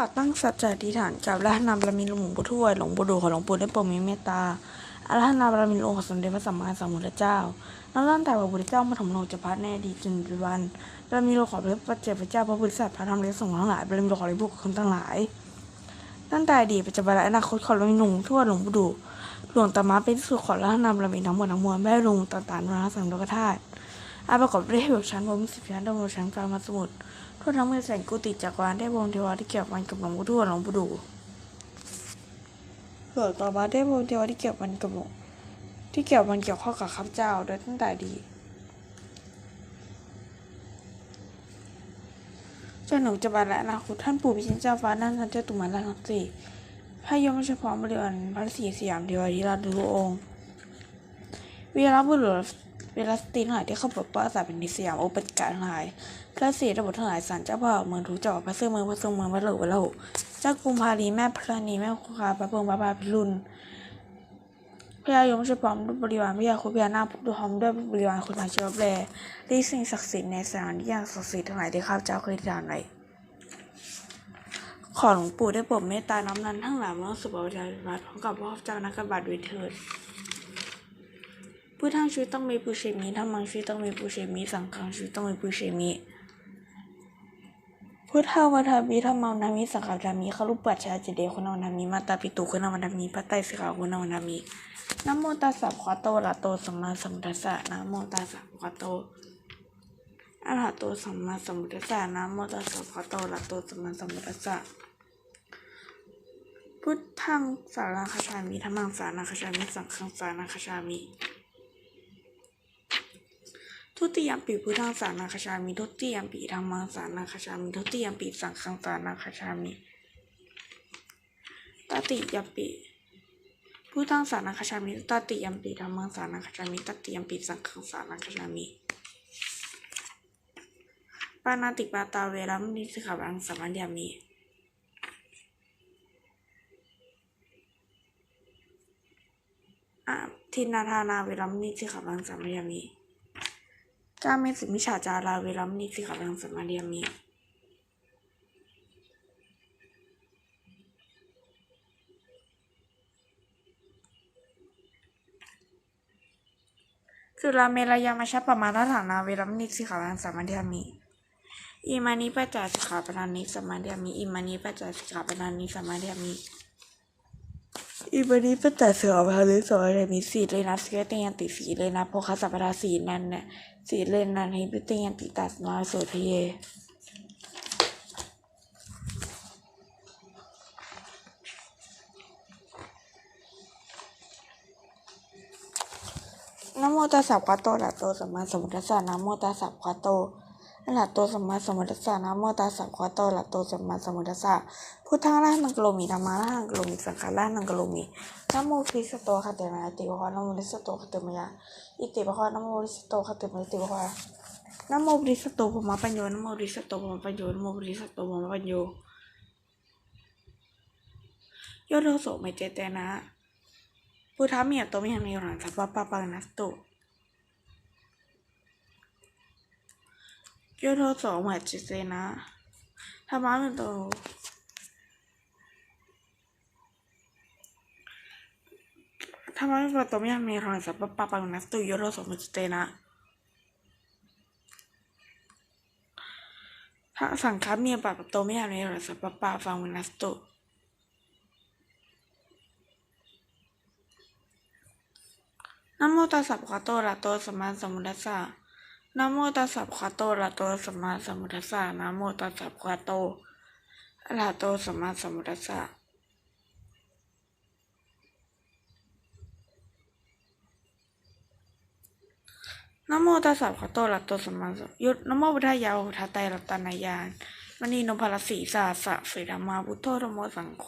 ขอตั้งสัจจะอธิษฐานกับพระนาบรมีหลวงปู่ทวดหลวงปู่ดูของหลวงปู่ได้โปรดมีเมตตาอาราธนาบารมีหลวงของสมเด็จพระสัมมาสัมพุทธเจ้านับตั้งแต่พระพุทธเจ้ามาถมลงจะพัฒในอดีจนปัจจุบันบารมีหลวงของพระปัจเจกพระเจ้าพระพุทธศาสนาพระธรรมและสงฆ์ทั้งหลายบารมีหลวงของริบุคคลทั้งหลาย ตั้งแต่อดีตปัจจุบันและอนาคตขอหลวงหลวงทวดหลวงปู่ดูหลวงตามาเป็นที่สุดขออาราธนาบารมีทั้งหมดทั้งมวลแม่ลุงต่างๆพระสังฆโลกธาตุอาประกอบด้วยเหตุชั้นบนสิบชั้นดำรงชั้นกลางมาสมุทร ทั่วทั้งเมืองแสงกุฏิจักรวาลได้วงเทวาที่เกี่ยวพันกับหลวงปู่ทวดหลวงปู่ดูเกิดต่อมาได้วงเทวาที่เกี่ยวพันกับหลวงที่เกี่ยวพันเกี่ยวข้องกับข้าพเจ้าโดยตั้งแต่ดีจนหนูจะบรรและนาคตท่านปู่พิชิตเจ้าฟ้านั่นท่านเจ้าตุมาลาทั้งสี่พระยมเฉพาะบริวารพระศรีสยามเทวาธิราชทุกองค์วีรบุรุษ เวลาสตรีทั้งหลายที่เข้าปกป้องอาสาเป็นนิสยามโอเปนการทั้งหลาย พระศรีระบบทั้งหลายสารเจ้าพ่อเมืองทุกจังหวัดพระซื่อเมืองพระทรงเมืองพระหลวงพระโลกเจ้ากรุงพาลีแม่พระนีแม่คงคาพระเพิงพระบาพิรุณพระยมเฉพาะด้วยบริวารพระยาคุณพญานาคด้วยพร้อมด้วยบริวารคุณอาชีวแปรที่สิ่งศักดิ์สิทธิ์ในสถานที่อย่างศักดิ์สิทธิ์ทั้งหลายที่ข้าพเจ้าเคยทานไว้ขอหลวงปู่ได้โปรดเมตตาน้ำนั้นทั้งหลายมาสุบวิทยาบัตรพร้อมกับพ่อเจ้านักบัตรวยเถิด ผู้ทั้งชีวิตต้องมีปุเชมีทั้งมังชีวิตต้องมีปุเชมีสังฆังชีวิตต้องมีปุเชมีพุทธาวทามิธรรมังนามิสังฆามิขลุปัจฉาจิเดคุณาวนามิมาตาปิตุคุณาวนามิปัตไตสิกขาคุณาวนามินะโมตัสสะภะควโตอะระโตสัมมาสัมพุทธัสสะนะโมตัสสะภะควโตอะระหะโตสัมมาสัมพุทธัสสะนะโมตัสสะภะควโตอะระโตสัมมาสัมพุทธัสสะพุทธังสารังคาชามิธัมมังสารังคาชามิสังฆังสารังคาชามิ ทุติยมปีพุทธังสานาคชามิทุติยมปีธรรมังสานาคชามิทุติยมปีสังฆังสานาคชามิตติยมปีพุทธังสานาคชามิตติยมปีธรรมังสานาคชามิตติยมปีสังฆังสานาคชามิปานาติปาตาเวรมนิสิกขาบังสมัญญามิอาทินนาทานาเวรมนิสิกขาบังสมัญญามิ ก้าเมสุมิชาจาราเวรัมนิสิกขาปังสมาเดียมิสุราเมรยามาชาปมาทฐานาเวรัมนิสิกขาปังสมาเดียมิอิมานิปัจจาสิกขาปนานิสมาเดียมิอิมานิปัจจาสิกขาปนานิสมาเดียมิ อิมานิปัจจาสิกขาปนานิสมาเดียมิสีเลยนะสเกตยันติสีเลยนะโพคสัพพะสีนั่นเนี่ยสีเลนนันหิปิเตยันติตัสมาโสทเยนะโมตัสสะควะโตอะระโตสัมมาสัมพุทธัสสะนะโมตัสสะควะโต อะระหะโตสัมมาสัมพุทธัสสะนะโมตัสสะภะคะวะโตอะระหะโตสัมมาสัมพุทธัสสะพุทธังละหังกโลมิธัมมังละหังกโลมิสังฆังละหังกโลมินะโมคริสโตคะเตมะติภะคะนะโมริสโตคะเตมะอิติภะคะนะโมริสโตคะเตมะอิติภะคะนะโมริสโตปมาปัญโยนะโมริสโตปมาปัญโยนะโมริสโตปมาปัญโยโยโทโสไม่เจเตนะพุทธามีอัตโตมิหังในหลังสัพพะปะปังนัสโตโยโทโสไม่เจเตนะธรรมะมิโตธรรมะมิโตไมิหังในหลังสัพพะปะปังนัสโตโยโทโสไม่เจเตนะพระสังฆามีปะปะโตไม่หาในหรัสปะปะฟังนัสโตนโมตัสสะภะคะวะโตอะระหะโตสัมมาสัมพุทธัสสะ นะโมตัสสะภะควะโตอะระโตสัมมาสัมพุทธัสสะนะโมตัสสะภะควะโตอะระโตสัมมาสัมพุทธัสสะนโมตัสสะภะโตอะระโตสัมมาสัมยุทนโมพุทธายาหุทาไตรัตนายานมณีนพรัสสีสาสะเสดามาพุทโธธมโมสังโฆ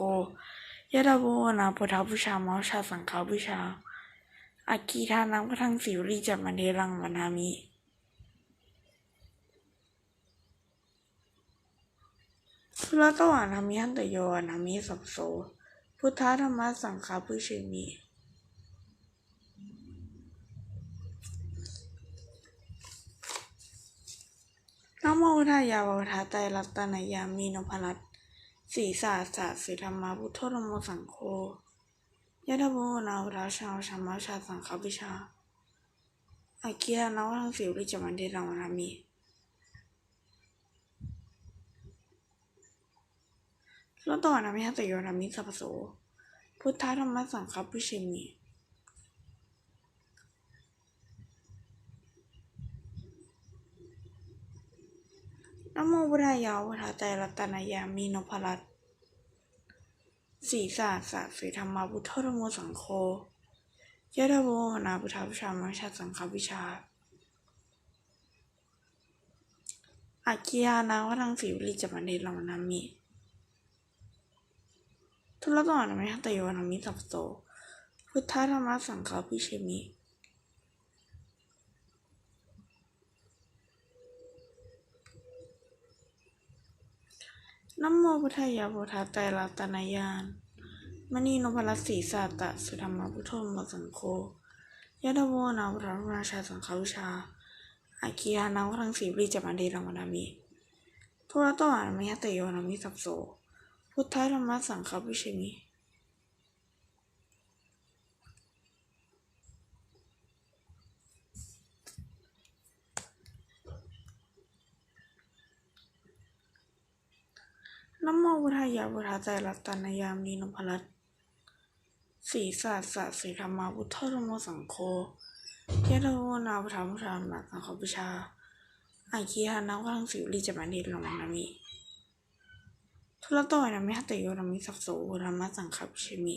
ยะดาโวนาพุทธบูชามาชาสังฆาบูชาอากีทานังพระทั่งสิวรีจัมมันเดรังวนามิ สุรตวานามิหันตโยนามิสัพโส พุทธธรรมสังฆาพุเชมินโมพุทธายาวะพุทธาไตรัตนายามีนพรัตสีศาสตสีธรรมาพุทโธธรรมโมสังโฆยะทะโมนาวุราชาชามาชาสังฆวิชาอาเกียนาวังสิวริจมันเดรังนามี แล้วต่อนะมิฮัตโยนามิสัพโส พุทธธรรมสังฆปุชิมินโมพุทายาวุฒาใจรัตนายามีนพรัตน์สีสาสะสีธรรมาพุทธธรรมโมสังโฆยะทะโวนาพุทธาพุชามัชาสังฆวิชาอากิยานาวทังสีวิริจมันเดลวนามิ ทุลต่อนะไม่ฮัตโยนามิสัพโสพุทธธรรมสังฆวิเชมินโมพุทธายาพุทธาไตรรัตนายานมณีนพรัตน์ศรีสาตะสุธรรมพุทโธมสังโฆยะทะโวนาพุทธราชาสังฆวิชา อาคียานาวังสีบริจมันเดรังวนามิทุระต่ออามิยตโยนามิสัพโส พุทธธรรมสังฆวิเชมินะโมพุทายาพุทาใจรัตนายามีนพรัตสีสาสะสีธรรมาพุทธธรรมสังโฆยะทะโวนาพุทธาพุทามัสังฆปิชาอาคีหานาวังสิวริจมันเดลมังนามิ ทุลต่อยนะมิฮัตโยนามิสัพโสพุทธมสังฆปิเชมิ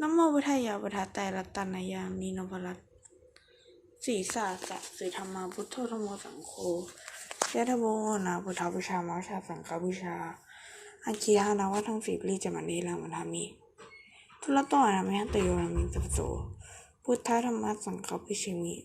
นโมพุทธายาพุทธาไตรรัตนายามีนพรัตน์สีสาสะสีธรรมาพุทโธธโมสังโฆ ยะทะโวนาพุทธาพุชามาชาสังฆวิชาอาคีหานาวัทังสีปรีจมันเดลังมันทามิทุลต่อนะมิฮัตโยนามิสัพโสพุทธธรรมสังฆวิชิมิ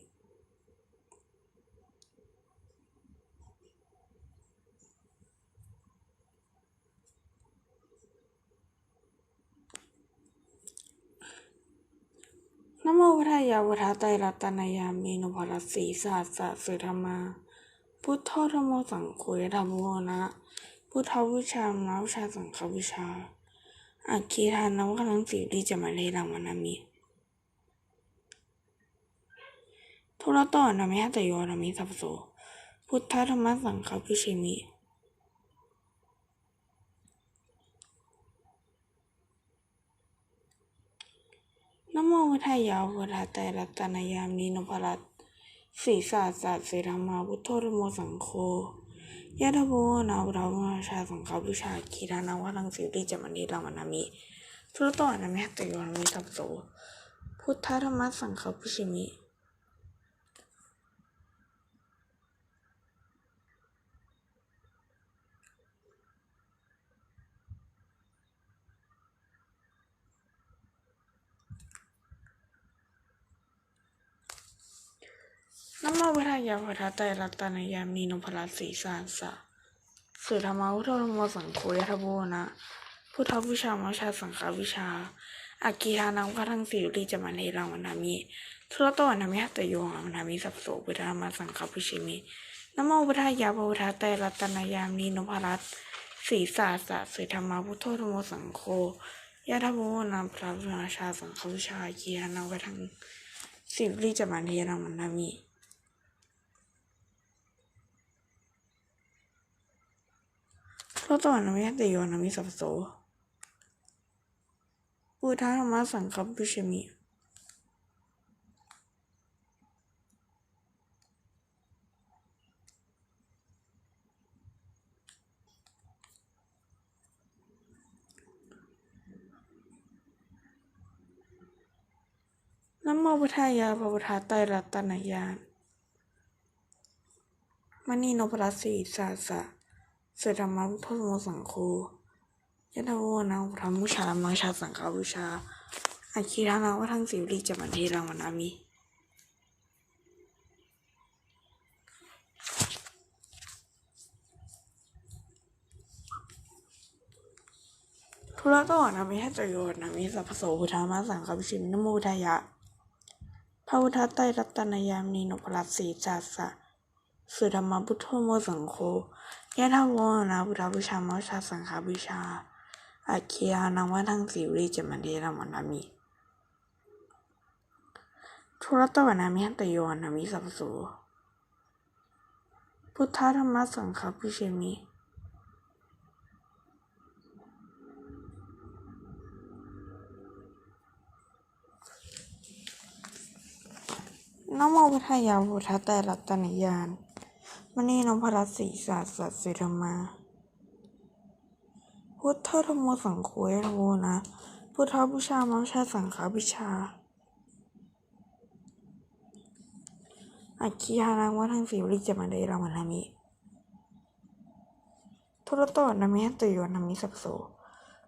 นโมพุทธายาพุทธาไตรัตนายามีนพรัตน์สีสาสะสุธรรมา พุทธธรรมโมสังโฆยธรรมโมนะ พุทธวิชามนาวิชาสังฆวิชาอาคีทานนวคังสีริจมันเดรังวนามิทุระต่อนะมิฮัตโยนามิสัพโสพุทธธรรมสังฆวิเชมินโมพุทธายาพุทธาไตรรัตนายามีนพรัต น์สีสาสะสีธรรมาพุทโธธโมสังโฆยะทะโวนาพุทธราชาสังฆวิชาคีทานาวัลังสิริจมันีรามานามิทุระต่อนะมิตโยนามิทับโสพุทธธรรมสังฆวิเชมิ มพุทธายาพุทธาไตรัตนายามีนพรัตน์สีสาสะสุธรรมาพุทโธธรรมสังโฆยทะโวนะพุทธวิชามาชาสังฆวิชาอากีทานังพัทังสิริจะมันรังวนามิทุระตวนามิหัตโยหามนามิสัพโสพุทธมาสังฆวิชิมินโมพุทธายาพุทธาไตรัตนายามีนพรัตน์สีสาสะสุธรรมาพุทโธธรรมสังโฆยทะโวนะพระราชาสังฆวิชาอากีทานังพัทังสิริจะมันรังวนามิ ทุระต่อนะมิฮัตโยนามิสัพโสพุทธธรรมสังฆวิเชมินโมพุทธายาพระพุทธาไตรรัตนายานมณีนพรัตน์สีสาสะ เสด็จธรรมพุทธสมสังโฆยะทโวนาอุธรรมุชามังชาสังคาวุชาอาคีรานาว่าทั้งสิริจะมันเทรังวนามีทุระก็อนามิทัจโยนามิสัพโสพุทธามาสังคับชิมนโมทายะพระพุทธไตรัตนายามนีนพรัสสีจาสะ สุธรรมพุทโธโมสังโฆยะทาวนาพุทธบูชามชาสังฆบูชาอาคียานังวัทังสิริจมันเดรามนามิทุรตวนามิให้จโยนามิสัพพโสพุทธธรรมสังฆวิชิมินโมพุทธายาพุทธไตรรัตนิยาน มณีนพรัตสีศาสสัตสิธรรมา พุทธธรรมโมสังโฆยะโวนะ พุทธบูชามังชาสังฆบิชาอัคคีหานังวัทังสีวริจมันเดรามันนามิ ทุรตวนามิหัตตโยนามิสัพโส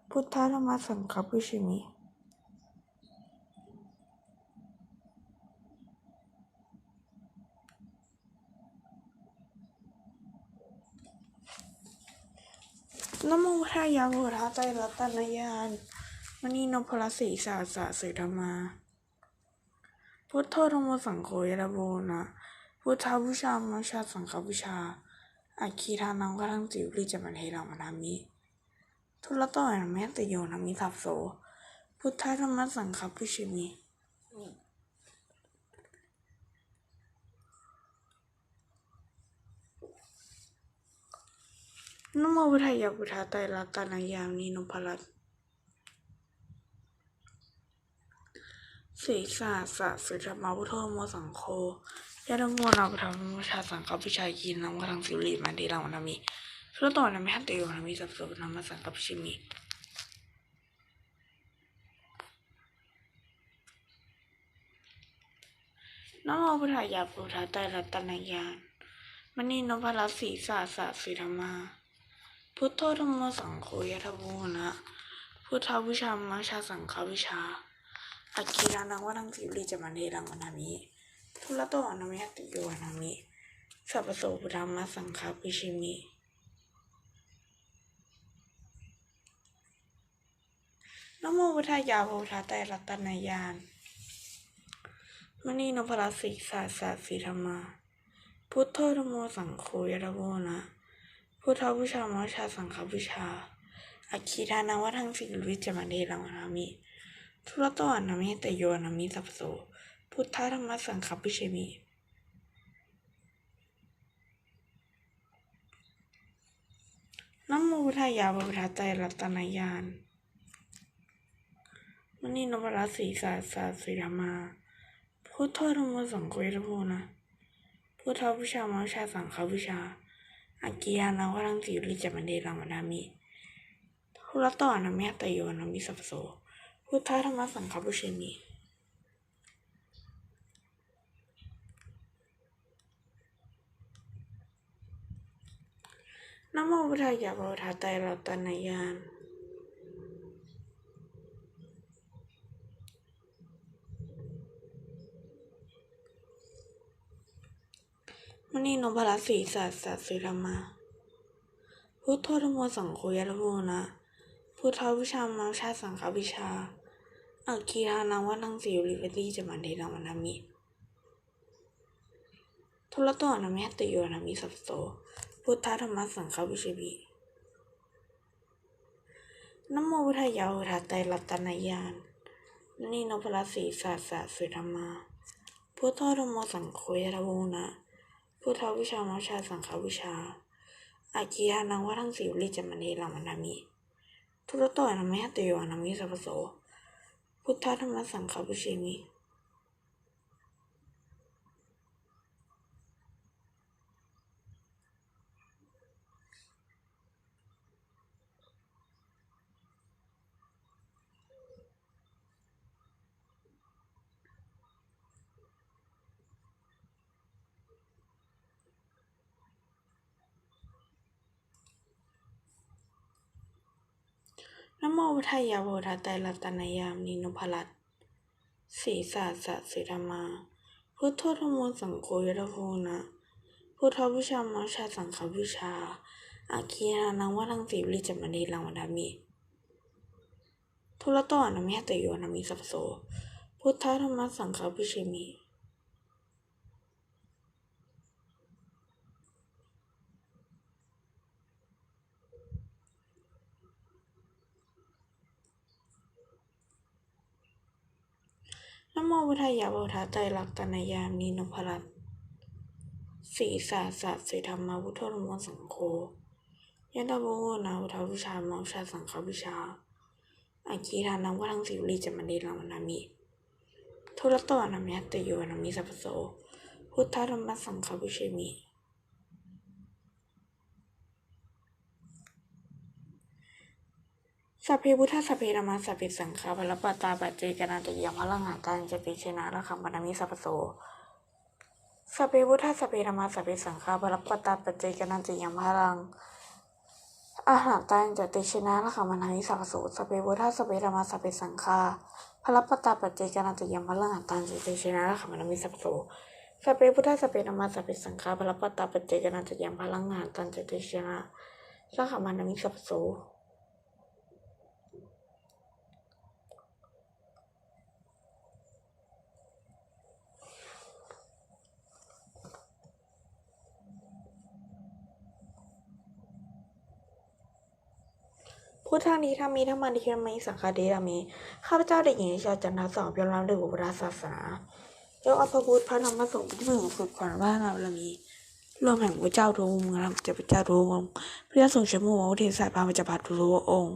พุทธธรรมสังฆบิชิมิ นโมพุทายาพุทธไตรรัตนยานมณีนพรัตสีสาสะเสธรรมา พุทโธธรรมโมสังโฆยะระโวนะพุทธาบูชามาชาสังฆบูชาอาคีทานังกัทังจิวริจมันเทรามานามิทุลตอยนแมตโยนามิทัพโส พุทธธรรมสังฆบุชิมิ นโมพุทธายาพุทธไตรรัตนายามนีนพรัตสีสาสะสุธรรมาพุทโธโมสังโฆยะดังโมนาพุทธมชาสังฆปิชายีนังวัทังสิริมาดีรังวนามิสุรตอนามิหัตติโยนามิสัพพะนามาสังฆปิชิมินโมพุทธายาพุทธาไตรรัตนายานมณีนพรัตสีสาสะสุธรรมา พุทโธธรรมโมสังโฆยทะโวนะพุทธวิชามาชาสังฆวิชาอากีรานังวันังสิริจมันเทรังวนามิทุละโตอนามิหัตติโยอนามิสัพโสพุทธามาสังฆวิชิมินโมพุทธายาพุทธาไตรัตนายานมณีนพรัตสีสาสะสีธรรมา พุทโธธรรมโมสังโฆยทะโวนะ พุทธบูชามาชาสังฆบูชาอาคีทานังวัทังสิริจมันเดรังนามิทุรตวานามิแต่โยนามิสัพโสพุทธธรรมสังฆปิเชมินะโมพุทธายาพุทธไตรรัตนายานมณีนพรัตสีสาสาสีธรรมา พุทธธรรมสังโฆยะทะโวนะพุทธบูชามาชาสังฆบูชา อากียานะวัรังสีริจมันเดรังมนามิทุระต่อนามิตตโยนามิสัพโสพุทธธรรมสังคบุเชมีนโมพุทธายาพุทธไตรรัตนายาน มณีนพรัตสีสาสะสุธรรมา พุทโธธรรมโมสังโฆยะทะโวนะ พุทธวิชามาชาสังฆวิชา อัคคีทานังวันังสิริวติจมันเทนังวนามิ ทุละตัวนามิหัตติโยนามิสัพโสพุทธธรรมสังฆวิชบินโมพุทธายาพุทธไตรัตนายานนี่นพรัตสีสาสะสุธรรมา พุทโธธรรมโมสังโฆยะทะโวนะ พุทธวิชามัชาสังฆวิชา อาคีทานังว่าทั้งสิริจมันเดลังวนามิทุรโตอนามิหตติโยนามิสัพพโสพุทธธรรมสังฆบุเชมิ นโมพุทธายาพุทธไตรรัตนายามนินพรัตสีสาสะสีธรรมา พุทโธธรมโมสังโฆยะทะโวนะพุทธบูชามาชาสังฆบูชา อาคีทานังวัทังสิริจมันเดรังวนามิทุลตอนามิหตโยนามิสัพโสพุทธธรรมสังฆปิเชมิ นโมพุทธายะโพธาใจรลักตนายามีนพรัตน์สีสาสัตสีธรรมาพุทโธธรรมสังโฆยะตาโมนาพุทธวิชามังชาสังฆวิชาอาคีทานังวัฒังสิวลีจะมันเดลามนามิทุรโตอนามิตโยนามิสัพพโสพุทธธรรมสังฆวิเชมิ สัพเพพุทธสัพเพธรรมสัพเพสังฆาพระปตาปัจเจกนาตุยามพลังหาตังจติเชนะระคัมปนามิสัพโสสัพเพพุทธสัพเพธรรมสัพเพสังฆาพระปตาปัจเจกนาตุยามพลังอาหารตังจติเชนะระคัมปนามิสัพพโสสัพเพพุทธสัพเพธรรมสัพเพสังฆาพระปตาปัจเจกนาตุยมพลังหาตังจติเชนะระคัมปนามิสัพพโสสัพเพพุทธสัพเพธรรมสัพเพสังฆาพระปตาปัจเจกนาตุยมพลังหาตังจติเชนะระคัมปนามิสัพพโส พุทธานี้ธรรมีธรรมานิธรรมีสังฆาเดธรรมีข้าพเจ้าได้ยินชาจันทรสองเพียงรับด้วยบุพราศาสนายกอภพุทธพระธรรมสงฆ์ที่มึงสุดขวัญว่างามละมีรวมแห่งพระเจ้าทุกองค์งาจะพระเจ้าทุกองค์พระทรงชมูวเทศพามาจะพัดทุกองค์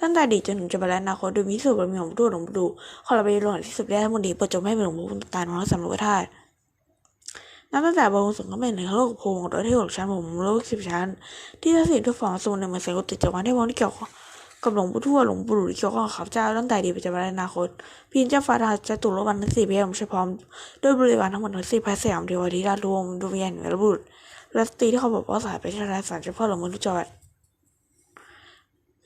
ตั้งแต่ดีจนถึงจจุบันและอนาคตโดยมิสุบารมีของพระทูหลวงปู่ดูขอเราไปหลวงที่สุดได้ทั้งหมดนี้โปรดจงให้เป็นหลวงปู่ตาน้องสำรวจธาตุ นับตั้งแต่บวงสรวงก็เป็นในโลกภูมิของตัวที่หกชั้นผมโลกสิบชั้น ที่ทัศน์ทุกฝ่ายสมุนในเมืองเซกุติดจากรวันที่วงที่เกี่ยวกับหลวงปู่ทวดหลวงปู่หลุที่เกี่ยวข้องกับข้าพเจ้าตั้งแต่ดีตปัจจุบันอนาคตพีนเจ้าฟ้าราชตุลวันทั้งสี่เพียงเฉพาะด้วยบริวารทั้งหมดทั้งสี่พระสยามเทวทิราชวมดวงวิญญาณเหนือระบุตรและสตรีที่เขาบอกว่าสายไปชาลาสารเจ้าพ่อหลวงปู่ทุจอด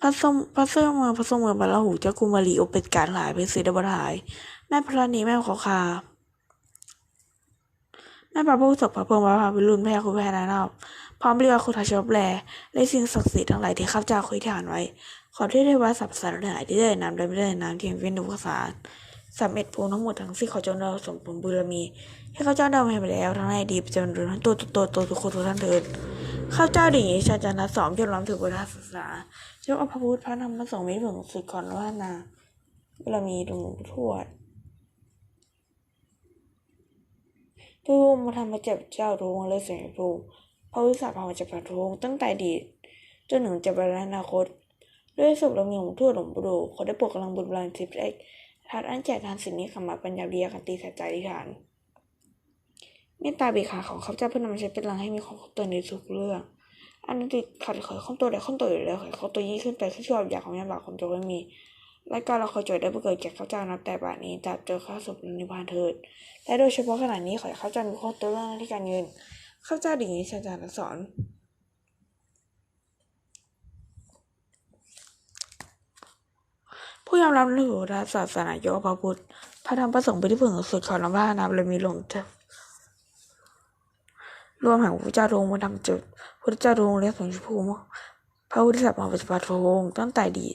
พระทรงพระเสื้อเมืองพระทรงเมืองบาลหูเจ้ากุมารีโอเป็นการหลายเป็นสีดบหายแม่พระนีแม่ขอคา แม่พระผู้ศกพระพรหมพระพาวิรุณแม่คุณแม่นานาพร้อมเรียกว่าคุณทชบแลและสิ่งศักดิ์สิทธิ์ทั้งหลายที่ข้าพเจ้าเคยฐานไว้ ขอที่ได้ว่าสัพสารหลายที่ได้นำได้ไม่ได้นำเทียมเวียนดุภาษาสามเอ็ดพวงทั้งหมดทั้งสิ้นขอจงเราสมผลบุญมี ให้ข้าเจ้าดำไปแล้วทั้งในดีตปัจจุบันทั้งตัวตัวตัวตัวทุกคนทุกท่านเถิดข้าเจ้าดิ่งชาจานะสองจนล้อมถึงพุทธศาสนาเจ้าพระพุทธพระธรรมพระสงฆ์มิตรผงสุดขอนว่านาเวลามีหลวงทวด ทูมมาทำมาเจ็บเจ้าทูงเลยเสียงทูพระวิสาพามาจากพระทูงตั้งแต่ดีตจนถึงจะเป็นอนาคต ด้วยสุขเรามีวงทั่วหลวงปู่ดูเขาได้ปกกำลังบุญบาลทิพย์เอกทัดอันแจกทานสิ่งนี้ขมาปัญญาเดียกันตีสัจใจฐานเมตตาบิขาของข้าพเจ้าเพื่อนำมาใช้เป็นหลังให้มีของตัวในทุกเรื่องอันนั้นติดขัดเขอยข้องตัวใดข้องตัวอยู่แล้วขอยข้องตัวยิ่งขึ้นไปขึ้นชั่วอยากของยาบาของโจไม่มี รายการเราขอจอยได้เกิดแก่ข้าเจ้านับแต่บาทนี้จับเจอข้าศพนิพพานเถิด และโดยเฉพาะขณะนี้ขอให้ข้าเจ้ามีข้อตัวเรื่องหน้าที่การเงิน ข้าเจ้าดิ่งนี้ชาจารย์สอนผู้ยอมรับในถือศาสนาโยพระพุทธพระธรรมประสงค์ไปที่พึ่งสุดขอรับพระนามเลยมีหลงเจ้ารวมแห่งพระเจ้าทรงมาทำจุดพระเจ้าทรงเรียกสงฆ์ภูมิพระพุทธศาสนาปฏิบัติพระองค์ตั้งแต่ดี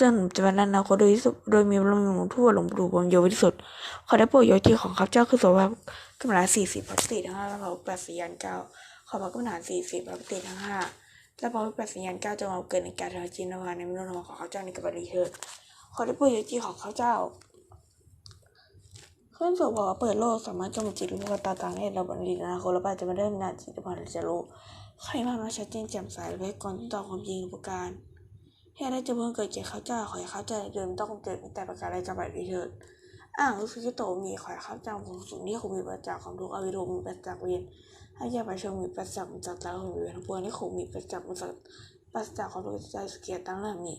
จนจะเป็นอนาคตโดยที่สุดโดยมีพระมีหลวงทั่วหลวงปู่บวมโยที่สุดขอได้โปรดโยที่ของข้าพเจ้าคือสวภาพกำลังสี่สิบพระติทั้งห้าและพระแปดสิยานเก้าขอพระกำลังสี่สิบพระติทั้งห้าและพระแปดสิยานเก้าจะมาเกิดในการทำจินนวาในมิโนุษย์ของข้าพเจ้าในกับบริเทิดขอได้โปรดโยที่ของข้าพเจ้าขึ้นสู่ภาวะเปิดโลกสามารถจมูกจิตรู้ว่าตาต่างให้เราบัณฑิตอนาคตและปัจจุบันได้มีนาจิตพันธ์จะรู้ใครมามาชัดเจนแจ่มใสและก่อนต่อความจริงประการ ให้ได้จะเพิ่งเกิดแก่ข้าเจ้าขอให้ข้าเจ้าเดินต้องเกิดแต่ประการใดกับบัดนี้เถิดอ่างสุกิโตมีขอให้ข้าเจ้าคงสูงที่คงมีประจักษ์ของทุกอวิโรมีประจักษ์เวียนให้แยกไปชมมีประจักษ์มันจักตาของเวียนทั้งปวงที่คงมีประจักษ์มันจักประจักษ์ของทุกใจสเกียรตั้งเรื่องนี้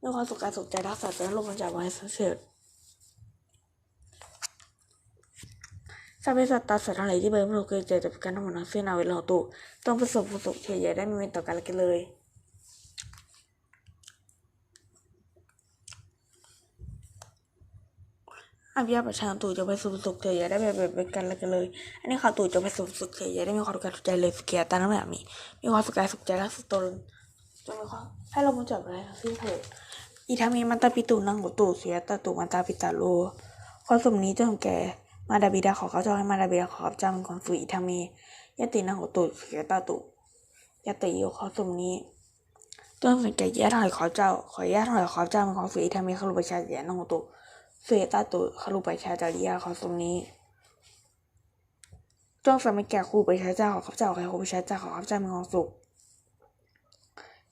ด้วยความสุขกายสุขใจรักษาใจลมมันจากไว้เสด็จสัพเพสัตตาสัตว์ทั้งหลายที่เบิร์มโลกเคยเจอจากการทั้งหมดทั้งสิ้นเอาไว้เราตู่ต้องประสบประสบเฉยใหญ่ได้ไม่เว้นต่อกันเลย อภิญาประชาตู่จะไปสู่สุขเถิดอย่าได้แบบแบบกันแล้วกันเลย อันนี้ข่าวตู่จะไปสู่สุขเถิดอย่าได้มีความสุขกายสุขใจเลยสุขเกียรติตานั้นแบบนี้มีความสุขกายสุขใจและสุขตนจนมีความให้เรามาจับอะไรทั้งสิ้นเถิดอีทามีมันตาปิตูนังกุตูเสียตาตูมันตาปิตาโลความสมนี้จงแก่มาดาบิดาขอเขาเจ้าให้มาดาบิดาขอเจ้าเป็นของสุอีทามียตินังกุตูเสียตาตูยติโยความสมนี้จงสังเกตแย่ถอยขอเจ้าขอแย่ถอยขอเจ้าเป็นของสุอีทามีขลุปชาเสียนังกุตู เสวยตาตุคารุปชาจาริยาของตรงนี้จ้องสมัยแก่ครูไปชาเจ้าของข้าพเจ้าใครครูไปชาเจ้าของข้าพเจ้ามีความสุข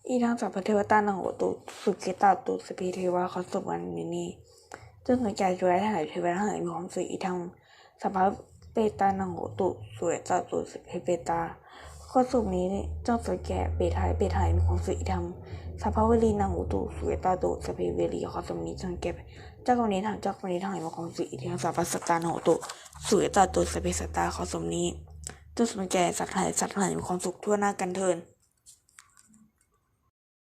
อีทั้งสัพพเทวตานังโอตุสุเกตาตุสพีเทวะเขาสุวันนี้นี่จงสังเกตช่วยให้เทวะทั้งหลายมีความสุขอีทั้งสัพพเปตานังโอตุสวยตาตุสเพเปตาข้อสุขนี้จ้องสังเกตเปทายเปทายมีความสุขอีทั้งสัพพเวลีนังโอตุสวยตาตุสเพเวลีข้อสุขนี้จงเก็บ เจ้ากรณีทางเจ้ากรณีทางไหนมาของสีที่ทางสาพัสตาโนตุสุยตาตุสเปสตาขอสมนี้จงสมแก่สัตว์ไหนสัตว์ไหนมีความสุขทั่วหน้ากันเทิน